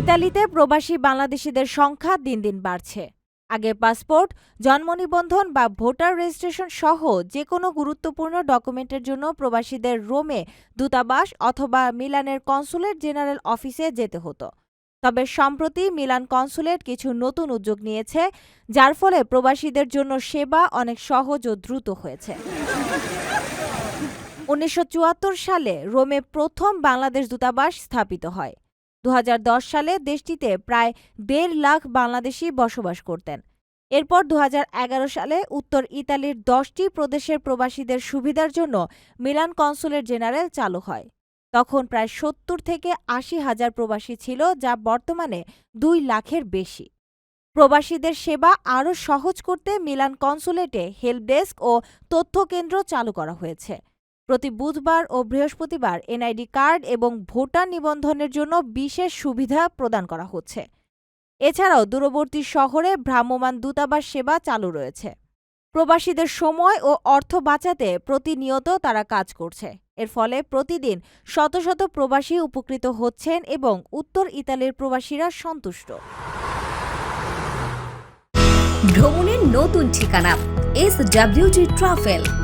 ইতালিতে প্রবাসী বাংলাদেশিদের সংখ্যা দিন দিন বাড়ছে। আগে পাসপোর্ট, জন্ম নিবন্ধন বা ভোটার রেজিস্ট্রেশন সহ যে কোনো গুরুত্বপূর্ণ ডকুমেন্টের জন্য প্রবাসীদের রোমে দূতাবাস অথবা মিলানের কনসুলেট জেনারেল অফিসে যেতে হতো। তবে সম্প্রতি মিলান কনসুলেট কিছু নতুন উদ্যোগ নিয়েছে, যার ফলে প্রবাসীদের জন্য সেবা অনেক সহজ ও দ্রুত হয়েছে। উনিশশো চুয়াত্তর সালে রোমে প্রথম বাংলাদেশ দূতাবাস স্থাপিত হয়। দু হাজার দশ সালে দেশটিতে প্রায় দেড় লাখ বাংলাদেশি বসবাস করতেন। এরপর দু হাজার এগারো সালে উত্তর ইতালির দশটি প্রদেশের প্রবাসীদের সুবিধার জন্য মিলান কনসুলেট জেনারেল চালু হয়। তখন প্রায় সত্তর থেকে আশি হাজার প্রবাসী ছিল, যা বর্তমানে দুই লাখের বেশি। প্রবাসীদের সেবা আরও সহজ করতে মিলান কনসুলেটে হেল্প ডেস্ক ও তথ্য কেন্দ্র চালু করা হয়েছে। প্রতি বুধবার ও বৃহস্পতিবার এনআইডি কার্ড এবং ভোটার নিবন্ধনের জন্য বিশেষ সুবিধা প্রদান করা হচ্ছে। এছাড়াও দূরবর্তী শহরে ভ্রাম্যমাণ দূতাবাস সেবা চালু রয়েছে। প্রবাসীদের সময় ও অর্থ বাঁচাতে প্রতিনিয়ত তারা কাজ করছে। এর ফলে প্রতিদিন শত শত প্রবাসী উপকৃত হচ্ছেন এবং উত্তর ইতালির প্রবাসীরা সন্তুষ্ট। ভ্রমণের নতুন ঠিকানা এস ডাব্লিউটি ট্রাভেল।